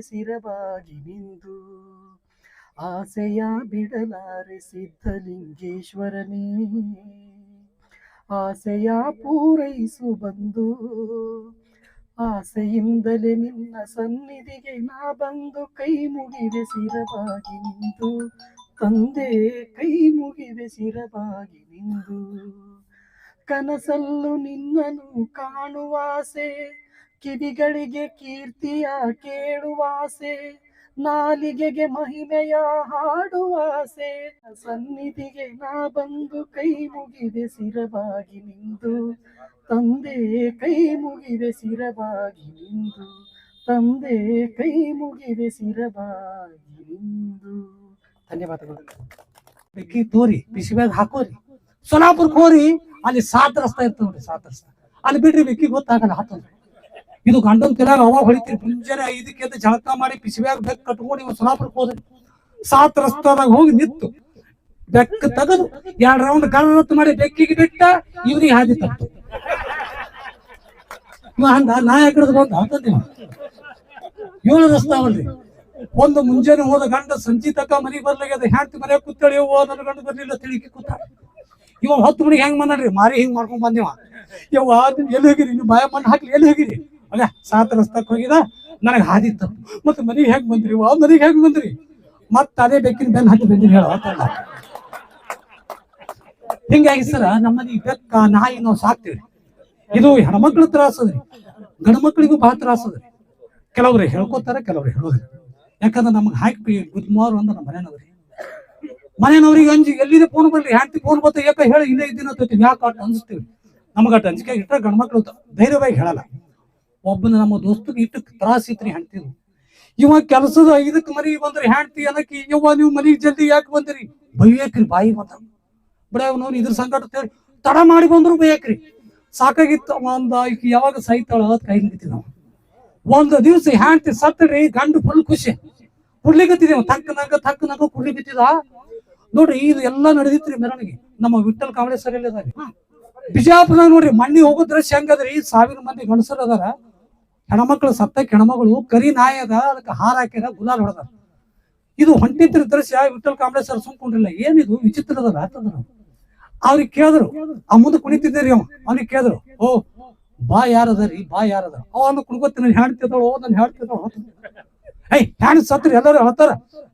ಸಿರವಾಗಿ ನಿಂದು. ಆಸೆಯ ಬಿಡಲಾರೆ ಸಿದ್ಧಲಿಂಗೇಶ್ವರನೇ ಆಸೆಯ ಪೂರೈಸು ಬಂದು. ಆಸೆಯಿಂದಲೇ ನಿನ್ನ ಸನ್ನಿಧಿಗೆ ನಾ ಬಂದು ಕೈ ಮುಗಿವೆ ಸಿರವಾಗಿ ನಿಂದು. ತಂದೆ ಕೈ ಮುಗಿವೆ ಸಿರವಾಗಿ ನಿಂದು. ಕನಸಲ್ಲು ನಿನ್ನನು ಕಾಣುವಾಸೆ ಕಿವಿಗಳಿಗೆ ಕೀರ್ತಿಯ ಕೇಳುವಾಸೆ, ನಾಲಿಗೆಗೆ ಮಹಿಮೆಯ ಹಾಡುವಾಸೆ. ಸನ್ನಿಧಿಗೆ ನಾ ಬಂದು ಕೈ ಮುಗಿದೆ, ಸಿರವಾಗಿ ನಿಂದು. ತಂದೆ ಕೈ ಮುಗಿದೆ, ಸಿರವಾಗಿ ನಿಂದು. ತಂದೆ ಕೈ ಮುಗಿದೆ, ಸಿರವಾಗಿ ನಿಂದು. ಧನ್ಯವಾದಗಳು. ಬೆಕ್ಕಿ ತೋರಿ, ಬಿಸಿ ಬ್ಯಾಗ್ ಹಾಕೋರಿ. ಸೊಲಾಪುರಕ್ಕೆ ಹೋರಿ ಅಲ್ಲಿ ಸಾತ್ ರಸ್ತಾ ಇರ್ತದೆ ನೋಡ್ರಿ ಸಾತ್ ರಸ್ತಾ ಅಲ್ಲಿ ಬಿಡ್ರಿ ಬೆಕ್ಕಿ ಗೊತ್ತಾಗಲ್ಲ ಹತ್ತಂದ್ರೆ ಇದು ಗಂಡನ್ ಕೆಲಾಗ ಅವಾಗ ಹೊಡಿತೀರಿ. ಮುಂಜಾನೆ ಐದಕ್ಕೆ ಅಂತ ಜಳಕ ಮಾಡಿ ಪಿಸಿಬ್ಯಾಗ ಬೆಕ್ಕ ಕಟ್ಕೊಂಡು ನೀವು ಸೊಲಾಪುರಕ್ಕೆ ಹೋದ್ರಿ ಸಾತ್ ರಸ್ತಾದಾಗ ಹೋಗಿ ನಿಂತು. ಬೆಕ್ಕ ತೆಗೆದು ಎರಡ್ ರೌಂಡ್ ಗರ್ರತ್ ಮಾಡಿ ಬೆಕ್ಕಿಗೆ ಬಿಟ್ಟ ಇವ್ರಿಗೆ ಹಾದಿ ತಪ್ಪು ಇವ ನಾ ಯಾಕಡೆ ಬಂದ ಅಂತಂದಿವ ಏಳು ರಸ್ತಾವಲ್ರಿ ಒಂದು ಮುಂಜಾನೆ ಹೋದ ಗಂಡ ಸಂಜೆ ತಕ್ಕ ಮನೆಗೆ ಬರ್ಲಾಗ್ಯದ ಹೆಂಡತಿ ಮನೆ ಕುತ್ತಳಿ ಹೋದ ಗಂಡ ಬರ್ಲಿಲ್ಲ ತಿಳಿಕೆ ಕೂತ ಇವ ಹೊತ್ತು ಮನೆಗೆ ಹೆಂಗ್ ಮಾಡ್ರಿ ಮಾರಿ ಹಿಂಗ್ ಮಾಡ್ಕೊಂಡ್ ಬಂದಿವ. ಯವ್ವ ಎಲ್ಲಿ ಹೋಗಿರಿ? ನೀವು ಬಾಯ ಮಣ್ಣು ಹಾಕ್ಲಿ, ಎಲ್ಲಿ ಹೋಗಿರಿ? ಅಲ್ಲ ಸಾತ್ ರಸ್ತಕ್ ಹೋಗಿದ. ನನಗೆ ಹಾದಿ ತಪ್ಪು. ಮತ್ತೆ ಮನೆಗೆ ಹೇಗೆ ಬಂದ್ರಿ? ವಾ ಮನೆಗೆ ಹೇಗೆ ಬಂದ್ರಿ? ಮತ್ತ ಅದೇ ಬೆಕ್ಕಿನ ಬೆನ್ ಹತ್ತಿ ಬಂದಿರಿ ಹೇಳ ಹಿಂಗಾಗಿ ಸರ, ನಮ್ಮಲ್ಲಿ ಬೆಕ್ಕ, ನಾಯಿ ನಾವು ಸಾಕ್ತಿವಿ ಇದು ಹೆಣ್ಮಕ್ಳ ತ್ರಾಸ ಅದ್ರಿ. ಗಂಡ ಮಕ್ಳಿಗೂ ಬಹಳ ತ್ರಾಸ ಅದ್ರಿ. ಕೆಲವ್ರು ಹೇಳ್ಕೊತಾರ, ಕೆಲವ್ರು ಹೇಳೋದ್ರಿ ಯಾಕಂದ್ರೆ ನಮ್ಗೆ ಹಾಕಿ ಗುದ್ಮಾರು ಅಂದ್ರೆ ನಮ್ಮ ಮನೆಯವ್ರಿ ಮನೆಯವ್ರಿಗೆ ಅಂಜಿ, ಎಲ್ಲಿದೆ ಫೋನ್ ಬರ್ಲಿ? ಹ್ಯಾಂತಿ ಫೋನ್ ಬರ್ತ ಯಾಕ ಹೇಳಿ, ಇಲ್ಲೇ ಇದ್ದೀನಿ ಯಾಕೆ ಅಟ್ ಅನ್ಸ್ತೀವಿ? ನಮಗ ಅಟ್ ಅಂಜಿಕೆ ಇಟ್ರೆ ಗಂಡ್ಮಕ್ಳು ಧೈರ್ಯವಾಗಿ ಹೇಳಲ್ಲ. ಒಬ್ಬನ ನಮ್ಮ ದೋಸ್ತಗೆ ಇಟ್ಟಕ್ ತ್ರಾಸಿತ್ರಿ ಹ್ಯಾಂತಿದ್ರು ಇವ ಕೆಲಸದ ಐದಕ್ ಮನೆಗೆ ಬಂದ್ರಿ ಹ್ಯಾಂತಿ ಅನ್ನಕಿ, ಯವ್ವ ನೀವು ಮನೆಗೆ ಜಲ್ದಿ ಯಾಕೆ ಬಂದಿರಿ? ಬೈಯಕ್ರಿ ಬಾಯಿ ಬಂದ ಬಿಡ ಇದ್ರ ಸಂಕಟ ತಡ ಮಾಡಿ ಬಂದ್ರು ಬೈಯಕ್ರಿ. ಸಾಕಾಗಿತ್ತು ಒಂದ ಈಕಿ ಯಾವಾಗ ಸಾಯ್ತಾಳ? ಅವತ್ ಕೈ ನಿಂತಿದ್ದ ಒಂದು ದಿವಸ ಹ್ಯಾಂತಿ ಸತ್ತಡ್ರಿ ಗಂಡು ಫುಲ್ ಖುಷಿ. ಕುಡ್ಲಿಕತ್ತಿದ್ದೇವ ತಕ್ಕನಾಗ ತಕ್ಕನಾಗ ಕುಡ್ಲಿಕತ್ತಿದ ನೋಡ್ರಿ, ಇದು ಎಲ್ಲಾ ನಡೆದಿತ್ರಿ ಮೆರವಣಿಗೆ. ನಮ್ಮ ವಿಠಲ್ ಕಾವಳೆ ಸರ್ ಎಲ್ಲ ಬಿಜಾಪುರ ನೋಡ್ರಿ, ಮಣ್ಣಿ ಹೋಗೋ ದೃಶ್ಯ ಹೆಂಗದ್ರಿ? ಸಾವಿರ ಮಂದಿ ಗಣಸರ್ ಅದಾರ. ಹೆಣ್ಮಕ್ಳು ಸತ್ತ ಹೆಣ್ಮಗಳು ಕರಿ ನಾಯಿ ಅದ, ಅದಕ್ಕೆ ಹಾರ ಹಾಕ್ಯಾರ, ಗುಲಾಲ್ ಹೊಡೆದಾರ. ಇದು ಹೊಂಟಿತ್ರ ದೃಶ್ಯ ವಿಠಲ್ ಕಾಂಬ್ಳೆ ಸರ್ ಸುಮ್ಕೊಂಡಿಲ್ಲ ಏನಿದು? ವಿಚಿತ್ರ ಅದಲ್ಲ ಅಂತಂದ್ರ ಅವ್ರಿಗೆ ಕೇಳಿದ್ರು, ಆ ಮುಂದೆ ಕುಣಿತಿದ್ದೀರಿ ಅವ. ಅವ್ನಿಗೆ ಕೇಳಿದ್ರು, ಓ, ಬಾ ಯಾರದರಿ ಬಾ ಯಾರದ ಅವನು ಅನ್ನ ಕುಣ್ಕೋತೀನಿ ನಾನು ಹೇಳ್ತಿದ್ದಾಳು ನಾನು ಹೇಳ್ತಿದ್ದಾಳು ಐ ಹ್ಯಾಂಡ್ ಸತ್ರಿ, ಎಲ್ಲರೂ ಹೇಳ್ತಾರ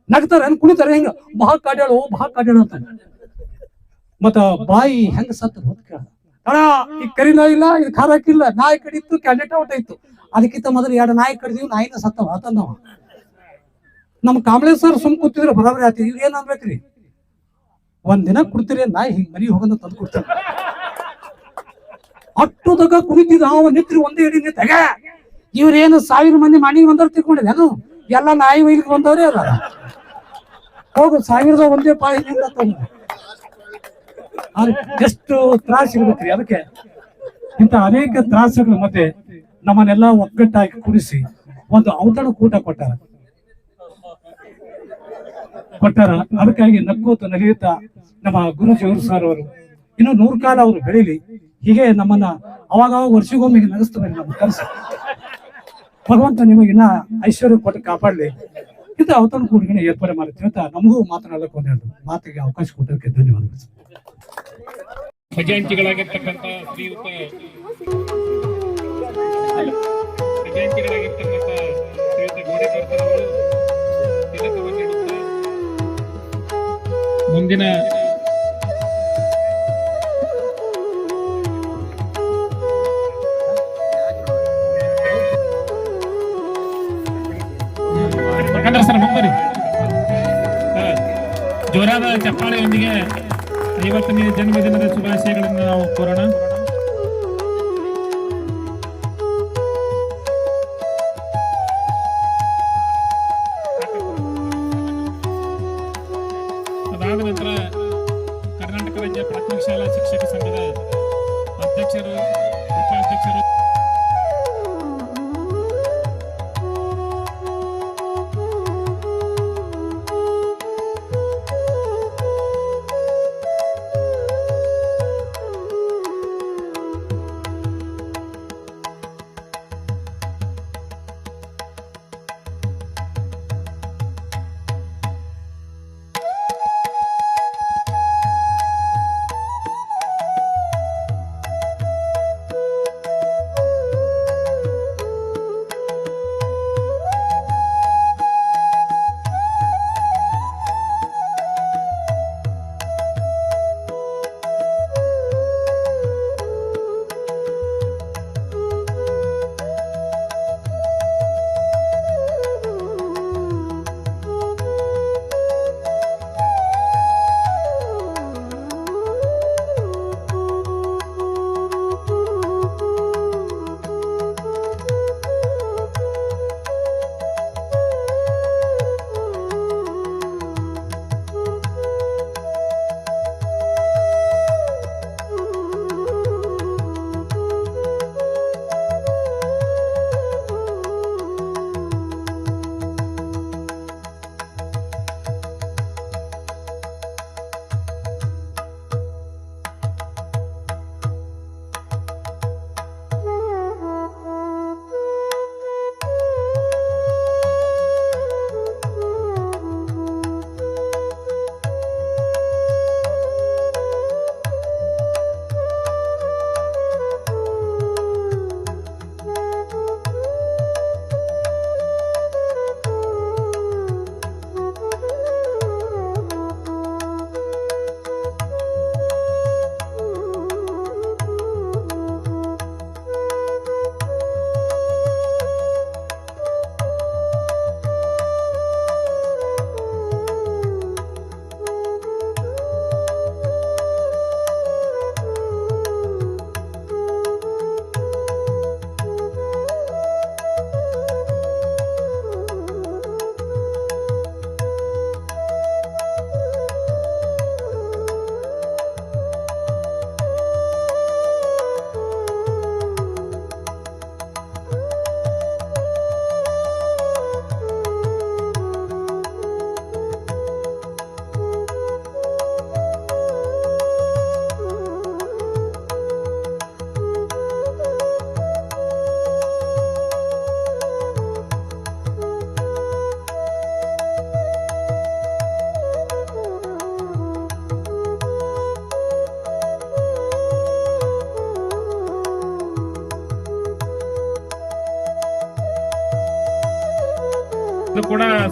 ನಗ್ತಾರ ಹೆಂಗ್ ಕುಣಿತಾರ ಹೆಂಗ? ಬಾ ಕಾಡ್ಯಾಳು ಬಾ ಕಾಡ್ಯಾಳು ಅಂತ. ಮತ್ತ ಬಾಯಿ ಹೆಂಗ ಸತ್ರ ಅಂತ ಕೇಳ ಅಣ್ಣ, ಈ ಕರಿ ಇಲ್ಲ, ಇದು ಖಾರ ಹಾಕಿಲ್ಲ ನಾಯಿ ಕಡಿತ್ತು ಕ್ಯಾಂಡೆಟ್ ಔಟ್ ಆಯ್ತು. ಅದಕ್ಕಿಂತ ಮೊದಲು ಎರಡು ನಾಯಿ ಕಡಿದೀವಿ, ನಾಯಿನ ಸತ್ತವ ನಾವು ನಮ್ಮ ಸರ್ ಸುಮ್ ಕೂತಿದ್ರು, ಬರಾಬರಿ ಆತಿ ಇವ್ರು ಏನ್ ಅನ್ಬೇಕ್ರಿ? ಒಂದ್ ದಿನ ಕೊಡ್ತೀರಿ ನಾಯಿ ಹಿಂಗ್ ಮರಿ ಹೋಗಂದ ತಂದು ಕೊಡ್ತಾರ. ಅಟ್ಟುದಾಗ ಕುಡಿತಿದ್ ಅವ ನಿತ್ರಿ ಒಂದೇ ಹಿಡಿ ನಿತ್ತಾಗ ಇವ್ರೇನು ಸಾವಿರ ಮಂದಿ ಮನೆಗೆ ಬಂದವ್ರು ತಿಳ್ಕೊಂಡಿದ್ದೇನು ಎಲ್ಲ ನಾಯಿ ವೈಲಿಗೆ ಬಂದವ್ರೆ ಅಲ್ಲ. ಹೋಗು, ಸಾವಿರದ ಒಂದೇ ಪಾಯಿ ನಿಂದ ತಂದು ಅವ್ರಿಗೆ ಎಷ್ಟು ತ್ರಾಸ ಇರ್ಬೇಕ್ರಿ, ಅದಕ್ಕೆ ಇಂತ ಅನೇಕ ತ್ರಾಸಗಳು ಮತ್ತೆ ನಮ್ಮನ್ನೆಲ್ಲ ಒಗ್ಗಟ್ಟಾಗಿ ಕುಡಿಸಿ ಒಂದು ಔತಣ ಕೂಟ ಕೊಟ್ಟಾರ. ಕೊಟ್ಟಾರ. ಅದಕ್ಕಾಗಿ ನಕ್ಕೋತ ನಲಿಯುತ್ತಾ ನಮ್ಮ ಗುರುಜಿಯವರು ಸರ್ ಅವರು ಇನ್ನು ನೂರ್ ಕಾಲ ಅವರು ಬೆಳೀಲಿ. ಹೀಗೆ ನಮ್ಮನ್ನ ಅವಾಗ ಅವಾಗ ವರ್ಷಗೊಮ್ಮೆ ನಗಸ್ತಾರೆ ನಮ್ಮ ಕೆಲಸ ಭಗವಂತ ನಿಮಗಿನ್ನ ಐಶ್ವರ್ಯ ಕೊಟ್ಟು ಕಾಪಾಡಲಿ. ಇಂಥ ಅವತಾರ ಕೂಟಗಳನ್ನ ಏರ್ಪಾಡು ಮಾಡುತ್ತೆ ಅಂತ ನಮಗೂ ಮಾತನಾಡಲಿಕ್ಕೆ ಒಂದೆರಡು ಮಾತಿಗೆ ಅವಕಾಶ ಕೊಟ್ಟದಕ್ಕೆ ಧನ್ಯವಾದಗಳು. ಖಜಾಂಚಿಗಳಾಗಿರ್ತಕ್ಕಂಥ ಶ್ರೀಯುತ ಖಜಾಂಚಿಗಳಾಗಿರ್ತಕ್ಕಂಥ ಶ್ರೀಯುತ ಗೋಡೆಕರ್ತರವರು ತಿಲಕವನ್ನಿಡುತ್ತಾ ಮುಂದಿನ ಪ್ರಕಾಂತರ ಸರ್ ಮುಂಬರಿ ಜೋರಾದ ಚಪ್ಪಾಳೆಯೊಂದಿಗೆ ಐವತ್ತನೇ ಜನ್ಮದಿನದ ಶುಭಾಶಯಗಳನ್ನು ನಾವು ಕೋರೋಣ.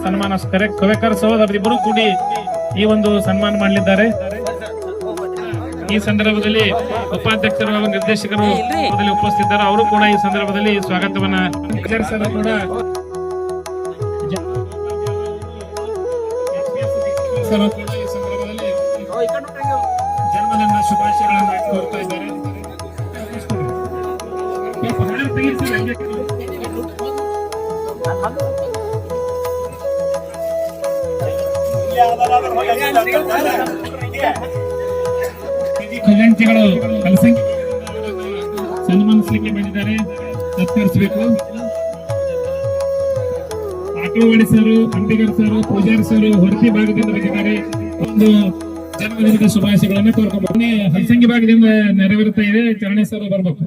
ಸನ್ಮಾನ ಕರೆ ಕವೇಕರ್ ಸಹೋದರರಿಬ್ಬರು ಕೂಡಿ ಈ ಒಂದು ಸನ್ಮಾನ ಮಾಡಲಿದ್ದಾರೆ. ಈ ಸಂದರ್ಭದಲ್ಲಿ ಉಪಾಧ್ಯಕ್ಷರು ಹಾಗೂ ನಿರ್ದೇಶಕರು ಉಪಸ್ಥಿತರು ಅವರು ಕೂಡ ಈ ಸಂದರ್ಭದಲ್ಲಿ ಸ್ವಾಗತವನ್ನ ಕೂಡ ಜನ್ಮದಿನ ಶುಭಾಶಯಗಳನ್ನು ಕೋರ್ತಾ ಇದ್ದಾರೆ. ಖಜಾಂಚಿಗಳು ಕಲಸಂಗಿ ಸನ್ಮಾನಿಸಲಿಕ್ಕೆ ಬಂದಿದ್ದಾರೆ. ಸತ್ಕರಿಸಬೇಕು auto sir Ambigar sir Pujari sir ಹೊರತಿ ಭಾಗದಿಂದ ಬಂದಿದ್ದಾರೆ ಒಂದು ಜನ್ಮದಿನದ ಶುಭಾಶಯಗಳನ್ನ ಕೋರ್ಕೊಂಡು ಹಲಸಂಗಿ ಭಾಗದಿಂದ ನೆರವೇರುತ್ತಾ ಇದೆ. ಚರಣೆ ಸರ್ ಬರ್ಬೇಕು.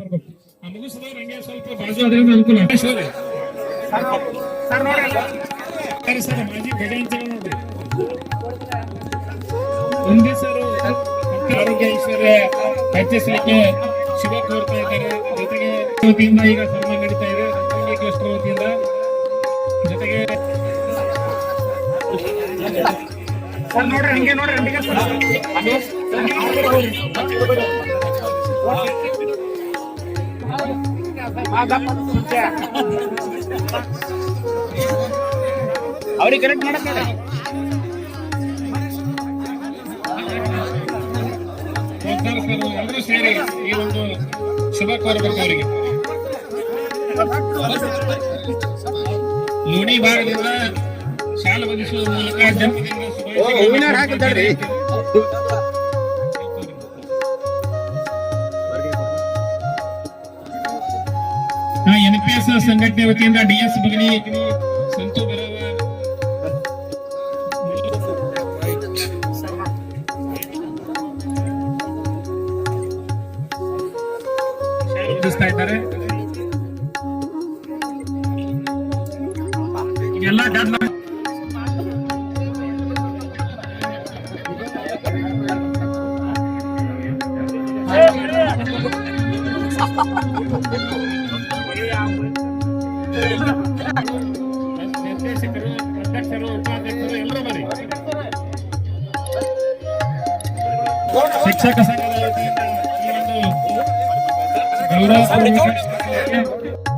ಆ ಮುಗಿಸಿದವ್ರು ಹಂಗೆ ಸ್ವಲ್ಪ ಬಾಜು ಅದರಿಂದ ಅನುಕೂಲ. ಸರಿ ಮಾಜಿ ಖಜಾಂಚಿಗಳು ನೋಡ್ರಿ. ಒಂದೇ ಸರ್ ಆರೋಗ್ಯ ಐಶ್ವರ್ಯ ಹೆಚ್ಚಿಸಲಿಕ್ಕೆ ಶುಭ ಕೋರ್ತಾ ಇದ್ದಾರೆ. ಜೊತೆಗೆ ವತಿಯಿಂದ ಈಗ ಸನ್ಮಾನ ನಡೀತಾ ಇದೆ. ರಂಗಭೂಮಿ ಕ್ಲಸ್ಟರ್ ವತಿಯಿಂದ ಜೊತೆಗೆ ಸರ್ ನೋಡ್ರಿ ಹಂಗೆ ನೋಡ್ರಿ ಹಂಗೆ ಅವ್ರಿಗೆ ಕರೆಕ್ಟ್ ಮಾಡಕ್ ಎಲ್ಲರೂ ಸೇರಿ ಈ ಒಂದು ಶುಭ ಕೋರಬೇಕು ಅವರಿಗೆ ಭಾಗದಿಂದ ಶಾಲೆ ಒದಿಸುವ ಮೂಲಕ ಎನ್ ಪಿ ಎಸ್ ಸಂಘಟನೆ ವತಿಯಿಂದ ಡಿಎಸ್ ಬಗಲಿ ಒಂದು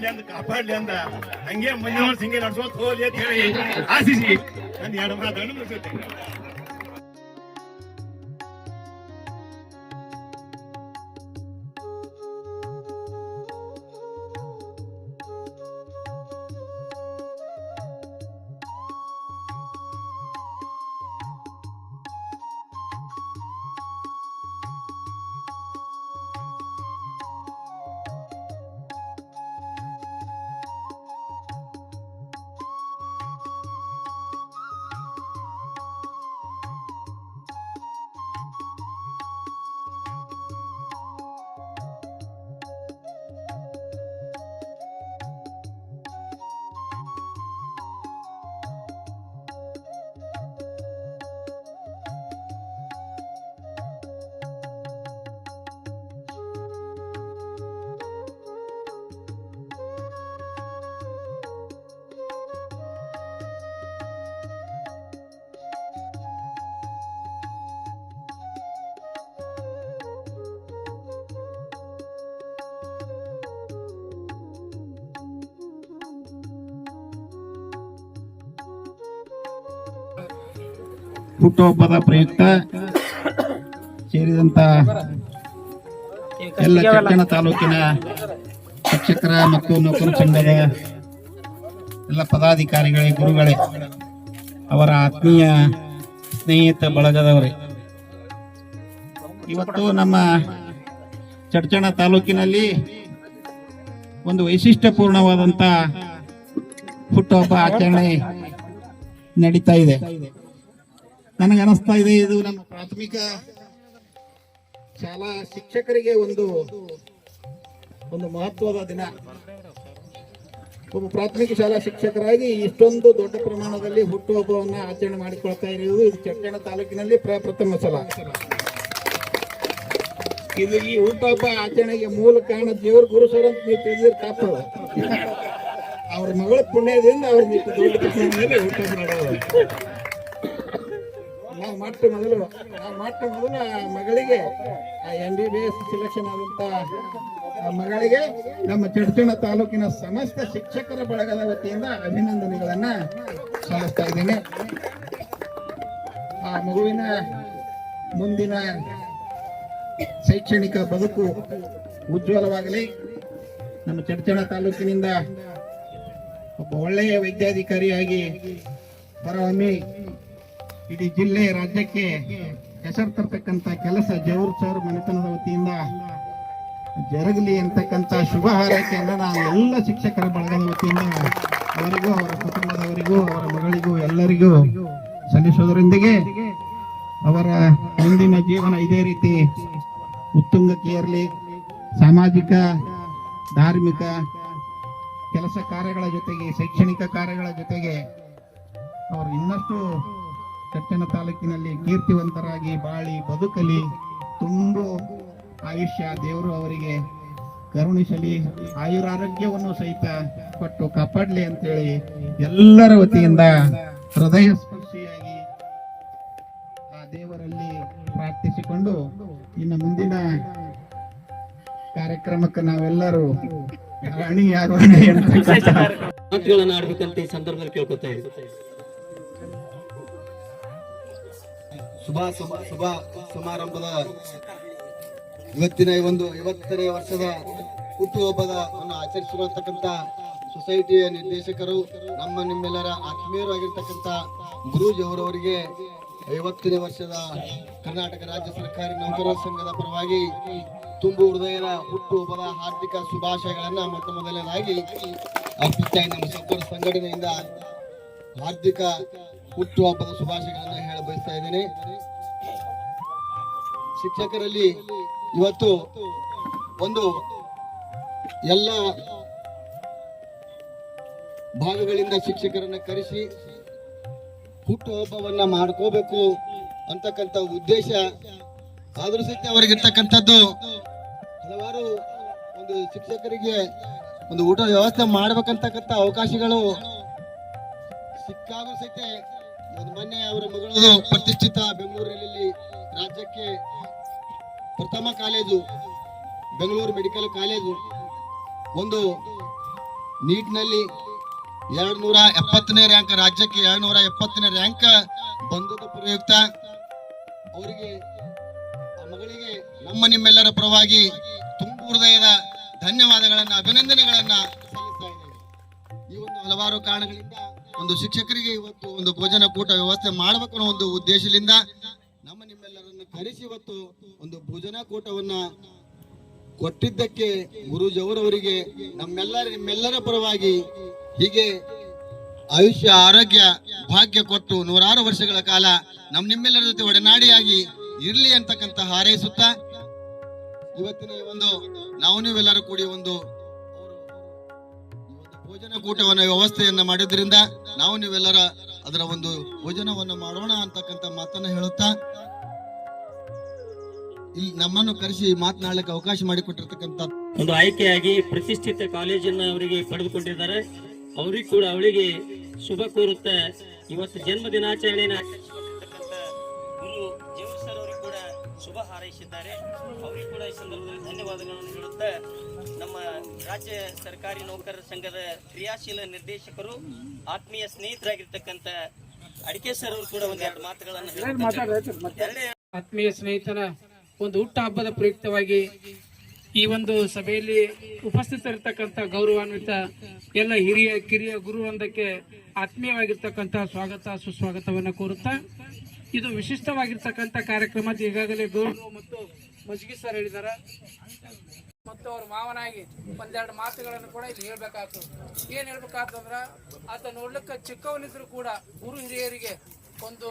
ಐವರಿಗೆ ಕೊಂಡಿ ಅಂದ ಕಾಪಾಡ್ಲಿ ಅಂದ ಹಂಗೆ ಮುಂದಿನ ವರ್ಷ ಹಿಂಗೆ ನಡ್ಸೋತ್ ಹೋಗ್ಲಿ ಅಂತ ಹೇಳಿ. ಆಶಿಸಿ. ನನ್ನ ಎರಡು ಮಾತನ್ನು ಮುಗಿಸುತ್ತೇನೆ ಹುಟ್ಟುಹಬ್ಬದ ಪ್ರಯುಕ್ತ ಸೇರಿದಂತ ಎಲ್ಲ ಚಟ್ಟಣ ತಾಲೂಕಿನ ಶಿಕ್ಷಕರ ಮತ್ತು ನೌಕರ ಸಂಘದ ಎಲ್ಲ ಪದಾಧಿಕಾರಿಗಳೇ, ಗುರುಗಳೇ, ಅವರ ಆತ್ಮೀಯ ಸ್ನೇಹಿತ ಬಳಗದವರೇ. ಇವತ್ತು ನಮ್ಮ ಚಡ್ಚಣ ತಾಲೂಕಿನಲ್ಲಿ ಒಂದು ವೈಶಿಷ್ಟ್ಯಪೂರ್ಣವಾದಂಥ ಹುಟ್ಟುಹಬ್ಬ ಆಚರಣೆ ನಡೀತಾ ಇದೆ. ನನಗೆ ಅನಿಸ್ತಾ ಇದೆ, ಇದು ನಮ್ಮ ಪ್ರಾಥಮಿಕ ಶಾಲಾ ಶಿಕ್ಷಕರಿಗೆ ಒಂದು ಒಂದು ಮಹತ್ವದ ದಿನ. ಒಬ್ಬ ಪ್ರಾಥಮಿಕ ಶಾಲಾ ಶಿಕ್ಷಕರಾಗಿ ಇಷ್ಟೊಂದು ದೊಡ್ಡ ಪ್ರಮಾಣದಲ್ಲಿ ಹುಟ್ಟುಹಬ್ಬವನ್ನ ಆಚರಣೆ ಮಾಡಿಕೊಳ್ತಾ ಇರುವುದು ಇದು ಚಟ್ಟಣ ತಾಲೂಕಿನಲ್ಲಿ ಪ್ರಪ್ರಥಮ ಸಲ. ಇದು ಈ ಹುಟ್ಟುಹಬ್ಬ ಆಚರಣೆಗೆ ಮೂಲ ಕಾರಣ ದೇವ್ರ ಗುರು ಸರ್ ಅಂತ ನೀವು ತಿಳಿದ್ರೆ ತಪ್ಪದ ಅವ್ರ ಮಗಳ ಪುಣ್ಯದಿಂದ ಅವ್ರ ದೊಡ್ಡ ಪ್ರಮಾಣದಲ್ಲಿ ಹುಟ್ಟುಹಬ್ಬ ಮೊಟ್ಟ ಮೊದಲು ಆ ಮೊಟ್ಟ ಮೊದಲು ಆ ಮಗಳಿಗೆ M B B S selection ಆದಂತ, ಆ ಮಗಳಿಗೆ ನಮ್ಮ ಚಡ್ಚಣ ತಾಲೂಕಿನ ಸಮಸ್ತ ಶಿಕ್ಷಕರ ಬಳಗದ ವತಿಯಿಂದ ಅಭಿನಂದನೆಗಳನ್ನ ಸಲ್ಲಿಸ್ತಾ ಇದ್ದೇನೆ. ಆ ಮಗುವಿನ ಮುಂದಿನ ಶೈಕ್ಷಣಿಕ ಬದುಕು ಉಜ್ವಲವಾಗಲಿ. ನಮ್ಮ ಚಡ್ಚಣ ತಾಲೂಕಿನಿಂದ ಒಬ್ಬ ಒಳ್ಳೆಯ ವೈದ್ಯಾಧಿಕಾರಿಯಾಗಿ ಹೊರಹೊಮ್ಮಿ ಇಡೀ ಜಿಲ್ಲೆ, ರಾಜ್ಯಕ್ಕೆ ಹೆಸರು ತರ್ತಕ್ಕಂತ ಕೆಲಸ ಜೌರ್ ಸರ್ ಮನೆತನದ ವತಿಯಿಂದ ಜರಗಲಿ ಅಂತಕ್ಕಂತ ಶುಭ ಹಾರೈಕೆಯನ್ನು ನಾನು ಎಲ್ಲ ಶಿಕ್ಷಕರ ಬಳಗದ ವತಿಯಿಂದ ಅವರಿಗೂ, ಅವರ ಕುಟುಂಬದವರಿಗೂ, ಅವರ ಮಗಳಿಗೂ, ಎಲ್ಲರಿಗೂ ಸಲ್ಲಿಸೋದರೊಂದಿಗೆ ಅವರ ಮುಂದಿನ ಜೀವನ ಇದೇ ರೀತಿ ಉತ್ತುಂಗಕ್ಕೆ ಇರಲಿ ಸಾಮಾಜಿಕ, ಧಾರ್ಮಿಕ ಕೆಲಸ ಕಾರ್ಯಗಳ ಜೊತೆಗೆ, ಶೈಕ್ಷಣಿಕ ಕಾರ್ಯಗಳ ಜೊತೆಗೆ ಅವರು ಇನ್ನಷ್ಟು ಚಟ್ಟಣ ತಾಲೂಕಿನಲ್ಲಿ ಕೀರ್ತಿವಂತರಾಗಿ ಬಾಳಿ ಬದುಕಲಿ ತುಂಬ ಆಯುಷ್ಯ ದೇವರು ಅವರಿಗೆ. ಕರುಣಿಸಲಿ ಆಯುರಾರೋಗ್ಯವನ್ನು ಸಹಿತ ಕೊಟ್ಟು ಕಾಪಾಡಲಿ ಅಂತೇಳಿ ಎಲ್ಲರ ವತಿಯಿಂದ ಹೃದಯ ಸ್ಪರ್ಶಿಯಾಗಿ ಆ ದೇವರಲ್ಲಿ ಪ್ರಾರ್ಥಿಸಿಕೊಂಡು ಇನ್ನು ಮುಂದಿನ ಕಾರ್ಯಕ್ರಮಕ್ಕೆ ನಾವೆಲ್ಲರೂ ಮಾತುಗಳನ್ನು ಆಡ್ಬೇಕಂತ ಈ ಸಂದರ್ಭದಲ್ಲಿ ಕೇಳ್ಕೊತಾ ಇದ್ದೀನಿ ಶುಭ ಶುಭ ಸಮಾರಂಭದ ಇವತ್ತಿನ ಒಂದು ಐವತ್ತನೇ ವರ್ಷದ ಹುಟ್ಟುಹಬ್ಬದ ಅನ್ನು ಆಚರಿಸಿರತಕ್ಕಂತ ಸೊಸೈಟಿಯ ನಿರ್ದೇಶಕರು, ನಮ್ಮ ನಿಮ್ಮೆಲ್ಲರ ಆತ್ಮೀಯರು ಆಗಿರ್ತಕ್ಕಂಥ ಗುರೂಜಿ ಅವರವರಿಗೆ ಐವತ್ತನೇ ವರ್ಷದ ಕರ್ನಾಟಕ ರಾಜ್ಯ ಸರ್ಕಾರಿ ನೌಕರರ ಸಂಘದ ಪರವಾಗಿ ತುಂಬು ಹೃದಯದ ಹುಟ್ಟುಹಬ್ಬದ ಹಾರ್ದಿಕ ಶುಭಾಶಯಗಳನ್ನ ಮೊಟ್ಟ ಮೊದಲನೇದಾಗಿ ಅರ್ಪಿಸ್ತಾ ನಮ್ಮ ಸಂಘಟನೆಯಿಂದ ಹಾರ್ದಿಕ ಹುಟ್ಟುಹಬ್ಬದ ಶುಭಾಶಯಗಳನ್ನ ಹೇಳ ಬಯಸ್ತಾ ಇದ್ದೇನೆ. ಶಿಕ್ಷಕರಲ್ಲಿ ಇವತ್ತು ಒಂದು ಎಲ್ಲ ಭಾಗಗಳಿಂದ ಶಿಕ್ಷಕರನ್ನ ಕರೆಸಿ ಹುಟ್ಟುಹಬ್ಬವನ್ನ ಮಾಡ್ಕೋಬೇಕು ಅಂತಕ್ಕಂಥ ಉದ್ದೇಶ ಆದರೂ ಸಹಿತ ಅವರಿಗಿರ್ತಕ್ಕಂಥದ್ದು ಹಲವಾರು ಒಂದು ಶಿಕ್ಷಕರಿಗೆ ಒಂದು ಊಟದ ವ್ಯವಸ್ಥೆ ಮಾಡ್ಬೇಕಂತಕ್ಕಂಥ ಅವಕಾಶಗಳು ಸಿಕ್ಕಾದ್ರೂ ಸಹಿತ ಮೊನ್ನೆ ಅವರ ಮಗಳು ಪ್ರತಿಷ್ಠಿತ ಬೆಂಗಳೂರಿನಲ್ಲಿ ರಾಜ್ಯಕ್ಕೆ ಪ್ರಥಮ ಕಾಲೇಜು, ಬೆಂಗಳೂರು ಮೆಡಿಕಲ್ ಕಾಲೇಜು. ಒಂದು ನೀಟ್ನಲ್ಲಿ ಎರಡು ನೂರ ಎಪ್ಪತ್ತನೇ ರ್ಯಾಂಕ್, ರಾಜ್ಯಕ್ಕೆ ಎರಡು ನೂರ ಎಪ್ಪತ್ತನೇ ರ್ಯಾಂಕ್ ಬಂದದ ಪ್ರಯುಕ್ತ. ಅವರಿಗೆ ಮಗಳಿಗೆ ನಮ್ಮ ನಿಮ್ಮೆಲ್ಲರ ಪರವಾಗಿ ತುಂಬು ಹೃದಯದ ಧನ್ಯವಾದಗಳನ್ನ, ಅಭಿನಂದನೆಗಳನ್ನ ಸಲ್ಲಿಸ್ತಾ ಇದ್ದೇವೆ ಈ ಒಂದು ಹಲವಾರು ಕಾರಣಗಳಿಂದ ಒಂದು ಶಿಕ್ಷಕರಿಗೆ ಇವತ್ತು ಒಂದು ಭೋಜನ ಕೂಟ ವ್ಯವಸ್ಥೆ ಮಾಡಬೇಕು ಅನ್ನೋ ಒಂದು ಉದ್ದೇಶದಿಂದ ನಮ್ಮ ನಿಮ್ಮೆಲ್ಲರನ್ನು ಕರೆಸಿ ಇವತ್ತು ಒಂದು ಭೋಜನ ಕೂಟವನ್ನ ಕೊಟ್ಟಿದ್ದಕ್ಕೆ ಗುರುಜವರವರಿಗೆ ನಮ್ಮೆಲ್ಲರ ನಿಮ್ಮೆಲ್ಲರ ಪರವಾಗಿ ಹೀಗೆ ಆಯುಷ್ಯ, ಆರೋಗ್ಯ, ಭಾಗ್ಯ ಕೊಟ್ಟು ನೂರಾರು ವರ್ಷಗಳ ಕಾಲ ನಮ್ಮ ನಿಮ್ಮೆಲ್ಲರ ಜೊತೆ ಒಡನಾಡಿಯಾಗಿ ಇರ್ಲಿ ಅಂತಕ್ಕಂತ ಹಾರೈಸುತ್ತಾ ಇವತ್ತಿನ ಒಂದು ನಾವು ನೀವೆಲ್ಲರೂ ಕೂಡಿ ಒಂದು ಭೋಜನ ಕೂಟವನ್ನು ವ್ಯವಸ್ಥೆಯನ್ನು ಮಾಡಿದ್ರಿಂದ ನಾವು ನೀವೆಲ್ಲರ ಅದರ ಒಂದು ಭೋಜನವನ್ನು ಮಾಡೋಣ ಅಂತಕ್ಕಂಥ ಮಾತನ್ನ ಹೇಳುತ್ತಾ ಇಲ್ಲಿ ನಮ್ಮನ್ನು ಕರೆಸಿ ಮಾತನಾಡಲಿಕ್ಕೆ ಅವಕಾಶ ಮಾಡಿಕೊಟ್ಟಿರ್ತಕ್ಕಂಥ ಒಂದು ಆಯ್ಕೆಯಾಗಿ ಪ್ರತಿಷ್ಠಿತ ಕಾಲೇಜನ್ನ ಅವರಿಗೆ ಪಡೆದುಕೊಂಡಿದ್ದಾರೆ. ಅವ್ರಿಗೆ ಕೂಡ ಅವಳಿಗೆ ಶುಭ ಕೋರುತ್ತೆ. ಇವತ್ತು ಜನ್ಮ ದಿನಾಚರಣೆಯ ಗುರು ಜೇವೂರ್ ಸರ್ ಅವರಿಗೆ ಕೂಡ ಶುಭ ಹಾರೈಸಿದ್ದಾರೆ. ಅವರಿಗೂ ಕೂಡ ಈ ಸಂದರ್ಭದಲ್ಲಿ ಧನ್ಯವಾದಗಳನ್ನು ಹೇಳುತ್ತಾ ನಮ್ಮ ರಾಜ್ಯ ಸರ್ಕಾರಿ ನೌಕರರ ಸಂಘದ ಕ್ರಿಯಾಶೀಲ ನಿರ್ದೇಶಕರು, ಆತ್ಮೀಯ ಸ್ನೇಹಿತರಾಗಿರ್ತಕ್ಕಂಥ ಅಡಿಕೆ ಸರ್ ಅವರು ಕೂಡ ಒಂದೆರಡು ಮಾತುಗಳನ್ನು. ಆತ್ಮೀಯ ಸ್ನೇಹಿತನ ಒಂದು ಹುಟ್ಟ ಹಬ್ಬದ ಪ್ರಯುಕ್ತವಾಗಿ ಈ ಒಂದು ಸಭೆಯಲ್ಲಿ ಉಪಸ್ಥಿತರಿರ್ತಕ್ಕಂಥ ಗೌರವಾನ್ವಿತ ಎಲ್ಲ ಹಿರಿಯ, ಕಿರಿಯ ಗುರುವೃಂದಕ್ಕೆ ಆತ್ಮೀಯವಾಗಿರ್ತಕ್ಕಂಥ ಸ್ವಾಗತ, ಸುಸ್ವಾಗತವನ್ನು ಕೋರುತ್ತಾ, ಇದು ವಿಶಿಷ್ಟವಾಗಿರ್ತಕ್ಕಂಥ ಕಾರ್ಯಕ್ರಮ ಈಗಾಗಲೇ ಗೌರವ ಮತ್ತು ಮಜ್ಗಿ ಸರ್ ಹೇಳಿದ್ದಾರೆ ಮತ್ತು ಅವ್ರ ಮಾವನಾಗಿ ಒಂದೆರಡು ಮಾತುಗಳನ್ನು ಕೂಡ ಇಲ್ಲಿ ಹೇಳ್ಬೇಕಾಗ್ತದೆ. ಏನು ಹೇಳ್ಬೇಕಾಗ್ತಂದ್ರ ಆತ ನೋಡ್ಲಿಕ್ಕೆ ಚಿಕ್ಕವನಿದ್ರು ಕೂಡ ಗುರು ಹಿರಿಯರಿಗೆ ಒಂದು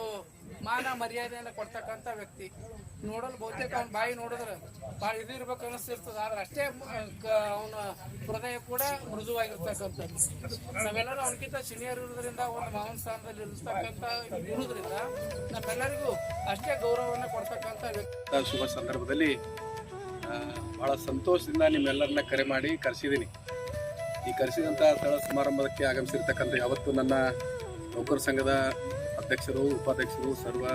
ಮಾನ ಮರ್ಯಾದೆಯನ್ನು ಕೊಡ್ತಕ್ಕಂಥ ವ್ಯಕ್ತಿ. ನೋಡಲು ಬಹುತೇಕ ಅವ್ನ ಬಾಯಿ ನೋಡಿದ್ರೆ ಭಾಳ ಇದು ಇರ್ಬೇಕು ಅನಿಸ್ತಿರ್ತದೆ ಆದ್ರೆ ಅಷ್ಟೇ ಅವನ ಹೃದಯ ಕೂಡ ಮೃದುವಾಗಿರ್ತಕ್ಕಂಥದ್ದು. ನಾವೆಲ್ಲರೂ ಅವನಕ್ಕಿಂತ ಸೀನಿಯರ್ ಇರೋದ್ರಿಂದ ಒಂದು ಮಾವನ ಸ್ಥಾನದಲ್ಲಿ ಇರ್ತಕ್ಕಂಥ ಇರೋದ್ರಿಂದ, ನಮ್ಮೆಲ್ಲರಿಗೂ ಅಷ್ಟೇ ಗೌರವವನ್ನು ಕೊಡ್ತಕ್ಕಂಥ ವ್ಯಕ್ತಿ. ಶುಭ ಸಂದರ್ಭದಲ್ಲಿ ಬಹಳ ಸಂತೋಷದಿಂದ ನಿಮ್ಮೆಲ್ಲರನ್ನ ಕರೆ ಮಾಡಿ ಕರೆಸಿದ್ದೀನಿ ಈ ಕರೆಸಿದಂಥ ಸ್ಥಳ ಸಮಾರಂಭಕ್ಕೆ ಆಗಮಿಸಿರ್ತಕ್ಕಂಥ ಯಾವತ್ತು ನನ್ನ ನೌಕರ ಸಂಘದ ಅಧ್ಯಕ್ಷರು, ಉಪಾಧ್ಯಕ್ಷರು, ಸರ್ವ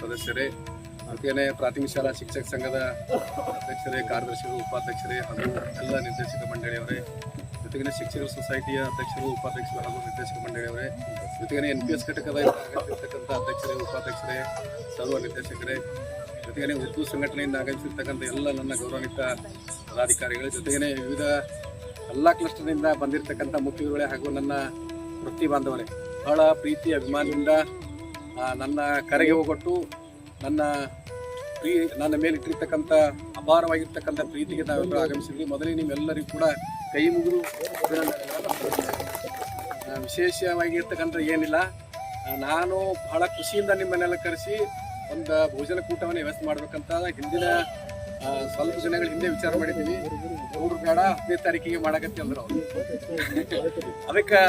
ಸದಸ್ಯರೇ ಮತ್ತೇನೆ ಪ್ರಾಥಮಿಕ ಶಾಲಾ ಶಿಕ್ಷಕ ಸಂಘದ ಅಧ್ಯಕ್ಷರೇ, ಕಾರ್ಯದರ್ಶಿಗಳು, ಉಪಾಧ್ಯಕ್ಷರೇ ಹಾಗೂ ಎಲ್ಲ ನಿರ್ದೇಶಕ ಮಂಡಳಿಯವರೇ, ಜೊತೆಗಿನ ಶಿಕ್ಷಕರ ಸೊಸೈಟಿಯ ಅಧ್ಯಕ್ಷರು, ಉಪಾಧ್ಯಕ್ಷರು ಹಾಗೂ ನಿರ್ದೇಶಕ ಮಂಡಳಿಯವರೇ, ಜೊತೆಗಿನ ಎನ್ ಪಿ ಎಸ್ ಘಟಕದ ಅಧ್ಯಕ್ಷರೇ, ಉಪಾಧ್ಯಕ್ಷರೇ, ಸರ್ವ ನಿರ್ದೇಶಕರೇ ಜೊತೆಗೇ ಉರ್ದು ಸಂಘಟನೆಯಿಂದ ಆಗಮಿಸಿರ್ತಕ್ಕಂಥ ಎಲ್ಲ ನನ್ನ ಗೌರವಾನ್ವಿತ ಪದಾಧಿಕಾರಿಗಳ ಜೊತೆಗೇನೆ ವಿವಿಧ ಎಲ್ಲ ಕ್ಲಸ್ಟರ್ನಿಂದ ಬಂದಿರತಕ್ಕಂಥ ಮುಖ್ಯಗಳೇ ಹಾಗೂ ನನ್ನ ವೃತ್ತಿ ಬಾಂಧವರೇ. ಬಹಳ ಪ್ರೀತಿ, ಅಭಿಮಾನದಿಂದ ನನ್ನ ಕರೆಗೆ ಹೋಗೊಟ್ಟು ನನ್ನ ಪ್ರೀ, ನನ್ನ ಮೇಲೆ ಇಟ್ಟಿರ್ತಕ್ಕಂಥ ಅಪಾರವಾಗಿರ್ತಕ್ಕಂಥ ಪ್ರೀತಿಗೆ ನಾವೆಲ್ಲರೂ ಆಗಮಿಸಿದ್ವಿ. ಮೊದಲೇ ನಿಮ್ಮೆಲ್ಲರಿಗೂ ಕೂಡ ಕೈ ಮುಗಿದು ವಿಶೇಷವಾಗಿರ್ತಕ್ಕಂಥ ಏನಿಲ್ಲ. ನಾನು ಬಹಳ ಖುಷಿಯಿಂದ ನಿಮ್ಮನ್ನೆಲ್ಲ ಕರೆಸಿ ಒಂದು ಭೋಜನ ಕೂಟವನ್ನು ವ್ಯವಸ್ಥೆ ಮಾಡ್ಬೇಕಂತ ಹಿಂದಿನ ಸ್ವಲ್ಪ ಜನಗಳ ಹಿಂದೆ ವಿಚಾರ ಮಾಡಿದ್ದೀವಿ. ಹುಡುಗರು ಬೇಡ ಹತ್ತನೇ ತಾರೀಕಿಗೆ ಮಾಡಕತ್ತಿ ಅಂದ್ರೆ ಅವ್ರು. ಅದಕ್ಕೆ